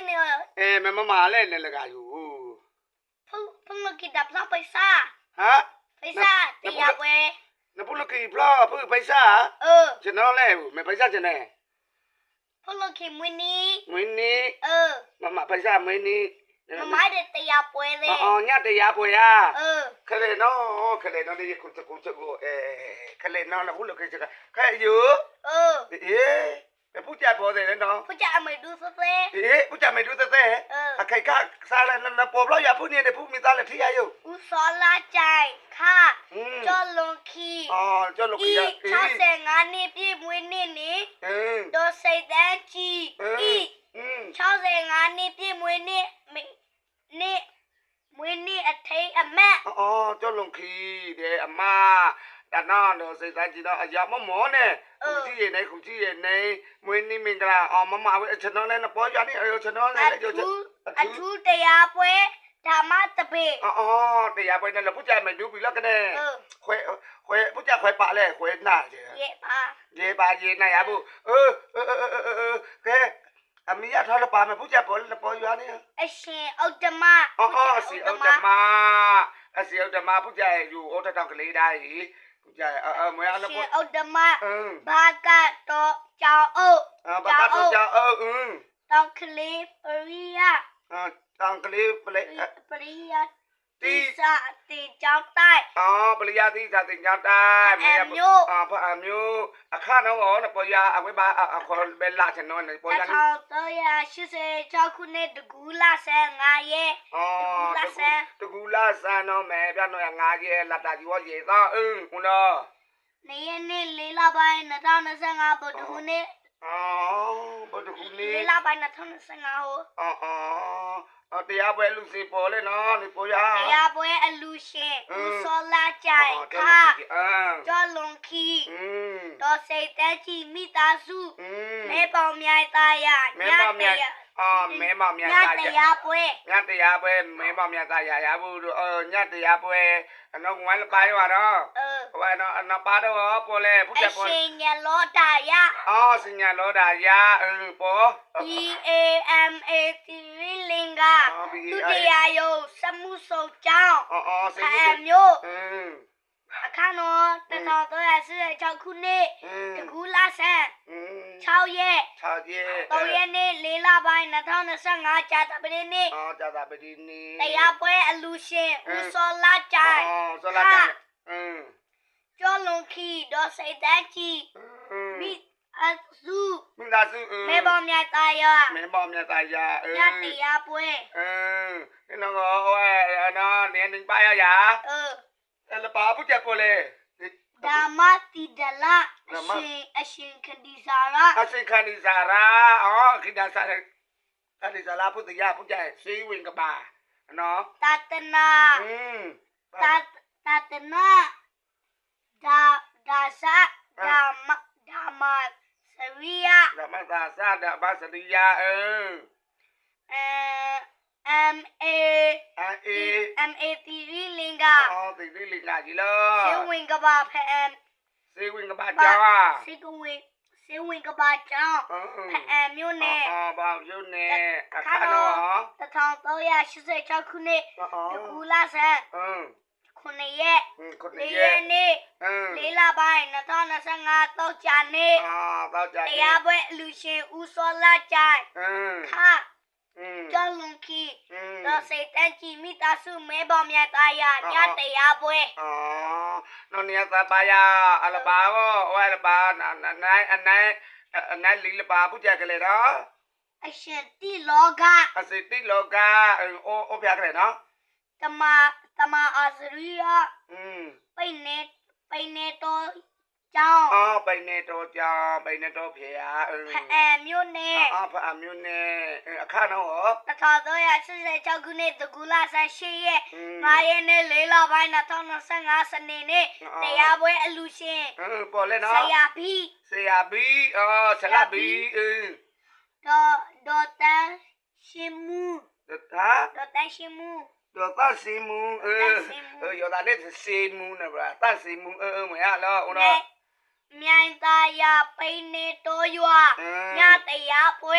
Junior. Eh, memang mahal ni lah kayu. Pung pung lagi dah pelang paisa. Ha? Paisa tiap we. Nak pun lagi pelang apa paisa? Eh. Jenol le, me paisa jenol. Pung lagi mini. Mini. Eh. Mama paisa mini. မမတဲ့တရားပွဲလေးအော်ညတရားပွဲอ่ะခလေနော်ခလေနော်ဒီကုတကုတကုအဲခလေနော်လည်းဘုလခေချကခဲယူအေး puja boleh nendong. Puja amai du sese. Eh, puja amai du sese. Akai ka salah nana poblo ya pun ni ni pun misalnya tiya yo. Usola cai ka. Jolong ki. Oh, jolong ki. I chase ngani pi mui ni ni. Do say that chi. I. Chase ngani pi mui ni ni. မွေးနေ့အထိတ်အမတ်အော်ကြောက်လွန်ခီတဲ့အမ တနာလို့စိတ်တိုင်းကြည့်တော့အရာမမောနဲ့ခုကြည့်ရနေခုကြည့်ရနေမွေးနေ့မင်္ဂလာအောင်မမဝဲကျွန်တော်လည်းပေါ်ကြနေအရောကျွန်တော်လည်းအထူးအထူးတရားပွဲဓမ္မတပေအော်တရားပွဲနဲ့လပုကြမယ်ဒူပြီလောက်ကနေခွဲခွဲပုကြခွဲပါလေခွဲနာရေရေပါရေပါရေနာရဘူးအအကဲအမေရထားလို့ပါမယ်ပုကြပေါ်လည်းပေါ်ရွာနေအရှင်ဥဒ္ဓမအော်အရှင်ဥဒ္ဓမအရှင်ဥဒ္ဓမပုကြရဲ့ယူဩတတောက်ကလေးတိုင်း ใช่เออเออเหมือนอันนั้น She ก็ ultima อืม baka to chao o อ่าปากกาตัวเจ้าเอออืม to clear Priya อ่าตังกะลีเปล Priya တိစာတေကြောင်းတိုက် အော်ပလျာတိသာတင်ကြောက်တိုင်းအာဖအမျိုးအခါတော့ဟောပေါ်ရအဝဲပါအခေါ်ဘယ်လာချင်တော့ပေါ်ရတနေထောင်တော့ရ86ခုနှစ်တကူလာဆန်9ရက် အော်တကူလာဆန်တော့မယ်ပြတော့ငါကြီးလက်တာကြီးဟောရေသားအင်းဟုတ်လားနေရက်နေ့လေးလပိုင်း2025ဗုဒ္ဓဟူးနေ့ အော်ဘတ်ခုနေလေလာပိုင်းနဲ့ထုံးစနာဟိုအော်အော်တရားပွဲလူစီပေါ်လေနော်လေပေါ်ရတရားပွဲအလူရှင်ဦးစောလာကြိုင်ခါကျော်လွန်ခီတော်စိတ်တက်ချီမိသားစုမေပေါင်မြိုင်သားရညတရား အာမဲမောင်မြတ်ညကတရားပွဲညတရားပွဲမဲမောင်မြတ်ကရာရာဘူးတို့အော်ညတရားပွဲအနောက်ဝိုင်းလပါရောတော့ဟိုအနောက်အနောက်ပါတော့ပေါ်လေဘုရားပေါ်စင်ညာလောတာယအော်စင်ညာလောတာယအင်းပေါ် E A M A T V လင်္ကာသူတရားယုံစမှုစုံကြောင်းအော်အော်စင်ညာမျိုးအင်း အခါနော်တတော်တော့ရဆဲ6ခုနှစ်တကူလဆန်6ရက်6ရက်3ရက်နေ့4လပိုင်း2025ကြာသပတေးနေ့အော်ကြာသပတေးနေ့တရားပွဲအလူရှင်ဦးစောလာကြိုင်အော်စောလာကြိုင်အင်းကျော်လွန်ခီဒေါ်စိတ်တက်ကြီးမိအစုမိသားစုမေဘောင်မြတ်သားရမေဘောင်မြတ်သားရအင်းညတရားပွဲအင်းဒီတော့ဟိုအဲနော်နင်းနင်းပါရရအင်း ပါပုချက်ပေါ်လေဓမ္မတိဒလအရှင်အရှင်ခန္ဒီစာရအစိခန္ဒီစာရာအော်ခိဒါစာရခန္ဒီစာလာပုတ္တရပုချက်စေးဝင်ကပါနော်တတနာอืมတတတနာဒါဒါစာဓမ္မဓမ္မစရိယဓမ္မသာစာဒဘာစရိယအ င်းအဲ M A အေ M A T V လင်္ကာအော်တိတိလေးလာကြီးလောစေဝင်ကဘာဖအမ်စေးဝင်ကပါကြောင်းစေကဝင်စေဝင်ကဘာကြောင့်အင်းဖအမ်မြို့နယ်အော်ဘာရုံနဲ့အခါနော်1386ခုနှစ်အော်တကူလာဆန်အင်း9ရက်ခုန၄ရရက်နေ့အင်းလေးလပိုင်း2025တောက်ကြနေ့အာတော့ကြတရားပွဲအလူရှင်ဦးစောလာကြိုင်အင်းခ အင်းကျော်လွန်ခီအင်းတော့စိတ်တန်းကြည်မိသားစုမဲပေါ်မြတ်သားရညတရားပွဲအော်နော်နေသပါယာအလပါဘောဝဲလပါနိုင်အနိုင်အနိုင်လီလပါပုကြကလေးတော့အရှင်တိလောကအစိတိလောကအိုးအိုးပြကလေးနော်တမတမအာဇရိယอืมပိတ်နေပိတ်နေတော့ ကျောင်း အော်ပိနေတော်ကြောင်ပိနေတော်ဖေယာအင်း ဖအံမြို့နယ် အော်ဖအမျိုးနဲ့အခါနော်ဟော 1386ခုနှစ်တကူလာဆန်8ရက် อืม 9ရက်နေ့၄လပိုင်း2025စနေနေ့တရားပွဲအလူရှင် အင်းပေါ်လေ ဆ နော် ရာဘီ ဆရာဘီအော်ဆရာဘီအင်း ဒေါ်ဒေါ်တန်ရှင်မူ ဟာ ဒေါ်တန်ရှင်မူ တော့တစီမူเออเออယောဒါလေးစီမူနော်ဗျာတစီမူเออမရလားဦးနော် မြိုင်သားရပိန်းနေတော်ရွာညတရားပွဲ